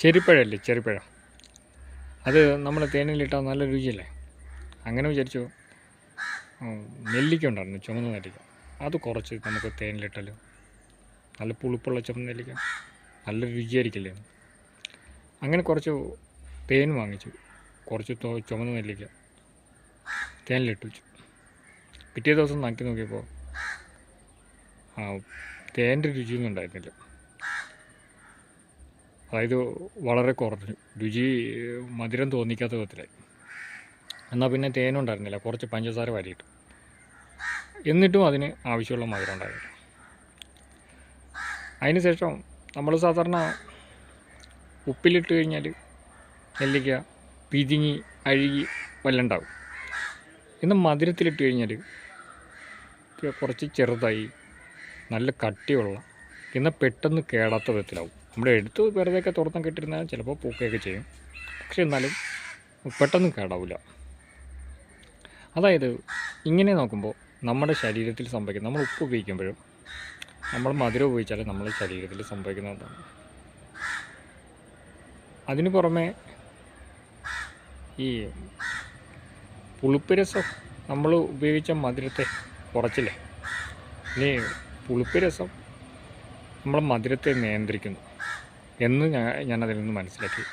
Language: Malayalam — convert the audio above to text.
ചെരിപ്പഴല്ലേ ചെരിപ്പഴ? അത് നമ്മൾ തേനിലിട്ടാൽ നല്ല രുചിയല്ലേ? അങ്ങനെ വിചാരിച്ചു നെല്ലിക്കുണ്ടായിരുന്നു ചുമന്ന നെല്ലിക്ക. അത് കുറച്ച് നമുക്ക് തേനിലിട്ടാലും നല്ല പുളിപ്പുള്ള ചുമന്ന നെല്ലിക്ക നല്ല രുചിയായിരിക്കില്ലേ? അങ്ങനെ കുറച്ച് തേൻ വാങ്ങിച്ചു കുറച്ച് ചുമന്ന നെല്ലിക്ക തേനിലിട്ട് വെച്ചു. പിറ്റേ ദിവസം നക്കി നോക്കിയപ്പോൾ ആ തേന്റെ രുചിയൊന്നും ഉണ്ടായിരുന്നില്ല. അതായത് വളരെ കുറഞ്ഞു. രുചി മധുരം തോന്നിക്കാത്ത വിധത്തിലായി. എന്നാൽ പിന്നെ തേനും ഉണ്ടായിരുന്നില്ല. കുറച്ച് പഞ്ചസാര വാരിയിട്ടു. എന്നിട്ടും അതിന് ആവശ്യമുള്ള മധുരം ഉണ്ടായിരുന്നു. അതിനുശേഷം നമ്മൾ സാധാരണ ഉപ്പിലിട്ട് കഴിഞ്ഞാൽ നെല്ലിക്ക പിതിങ്ങി അഴുകി വല്ലണ്ടാവും ഇന്ന് മധുരത്തിലിട്ട് കഴിഞ്ഞാൽ കുറച്ച് ചെറുതായി നല്ല കട്ടിയുള്ള എന്നാൽ പെട്ടെന്ന് കേടാത്ത വിധത്തിലാവും. നമ്മുടെ എടുത്ത് വെറുതെ ഒക്കെ തുറന്നു കെട്ടിരുന്നാൽ ചിലപ്പോൾ പൂക്കുകയൊക്കെ ചെയ്യും. പക്ഷെ എന്നാലും പെട്ടെന്ന് കേടാവില്ല അതായത് ഇങ്ങനെ നോക്കുമ്പോൾ നമ്മുടെ ശരീരത്തിൽ സംഭവിക്കുന്ന നമ്മൾ ഉപ്പ് ഉപയോഗിക്കുമ്പോഴും നമ്മൾ മധുരം ഉപയോഗിച്ചാൽ നമ്മുടെ ശരീരത്തിൽ സംഭവിക്കുന്നതാണ് അതിന് പുറമെ ഈ പുളിപ്പ് രസം നമ്മൾ ഉപയോഗിച്ച മധുരത്തെ കുറച്ചില്ലേ? ഇനി പുളിപ്പ് രസം നമ്മൾ മധുരത്തെ നിയന്ത്രിക്കുന്നു. എന്ന് ഞാനതിൽ നിന്ന് മനസ്സിലാക്കി.